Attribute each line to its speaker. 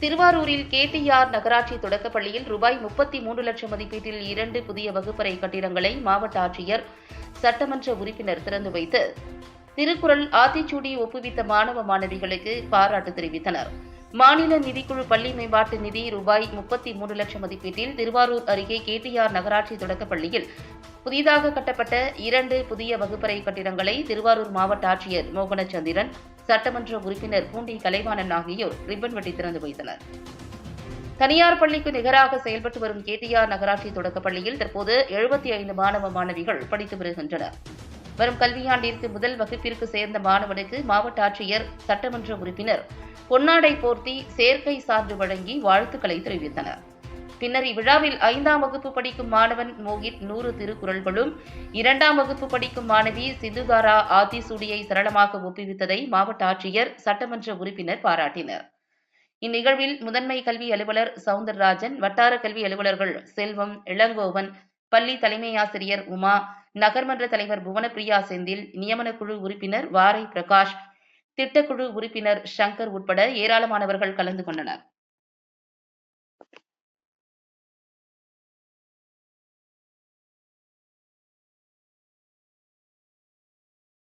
Speaker 1: திருவாரூரில் கேடிஆர் நகராட்சி தொடக்கப்பள்ளியில் ரூபாய் முப்பத்தி மூன்று லட்சம் மதிப்பீட்டில் இரண்டு புதிய வகுப்பறை கட்டிடங்களை மாவட்ட ஆட்சியர் சட்டமன்ற உறுப்பினர் திறந்து வைத்து. திருக்குறள் ஆத்திச்சூடி ஒப்புவித்த மாணவ மாணவிகளுக்கு பாராட்டு தெரிவித்தனர். மாநில நிதிக்குழு பள்ளி மேம்பாட்டு நிதி ரூபாய் முப்பத்தி மூன்று லட்சம் மதிப்பீட்டில் திருவாரூர் அருகே கேடிஆர் நகராட்சி தொடக்கப்பள்ளியில் புதிதாக கட்டப்பட்ட இரண்டு புதிய வகுப்பறை கட்டிடங்களை திருவாரூர் மாவட்ட ஆட்சியர் மோகனச்சந்திரன் சட்டமன்ற உறுப்பினர் பூண்டி கலைவாணன் ஆகியோர் ரிப்பன் வெட்டி திறந்து வைத்தனர். தனியார் பள்ளிக்கு நிகராக செயல்பட்டு வரும் கேடிஆர் நகராட்சி தொடக்கப்பள்ளியில் தற்போது எழுபத்தி ஐந்து மாணவ மாணவிகள் படித்து வருகின்றனர். வரும் கல்வியாண்டிற்கு முதல் வகுப்பிற்கு சேர்ந்த மாணவனுக்கு மாவட்ட ஆட்சியர் சட்டமன்ற உறுப்பினர் பொன்னாடை போர்த்தி சேர்க்கை சான்று வழங்கி வாழ்த்துக்களை தெரிவித்தனர். பின்னர் இவ்விழாவில் ஐந்தாம் வகுப்பு படிக்கும் மாணவன் மோகித் நூறு திருக்குறள்களும் இரண்டாம் வகுப்பு படிக்கும் மாணவி சிந்துகாரா ஆத்திசூடியை சரளமாக ஒப்புவித்ததை மாவட்ட ஆட்சியர் சட்டமன்ற உறுப்பினர் பாராட்டினர். இந்நிகழ்வில் முதன்மை கல்வி அலுவலர் சவுந்தரராஜன் வட்டார கல்வி அலுவலர்கள் செல்வம் இளங்கோவன் பள்ளி தலைமை ஆசிரியர் உமா நகர்மன்ற தலைவர் புவனப்பிரியா செந்தில் நியமனக்குழு உறுப்பினர் வாரை பிரகாஷ் திட்டக்குழு உறுப்பினர் சங்கர் உட்பட ஏராளமானவர்கள் கலந்து கொண்டனர்.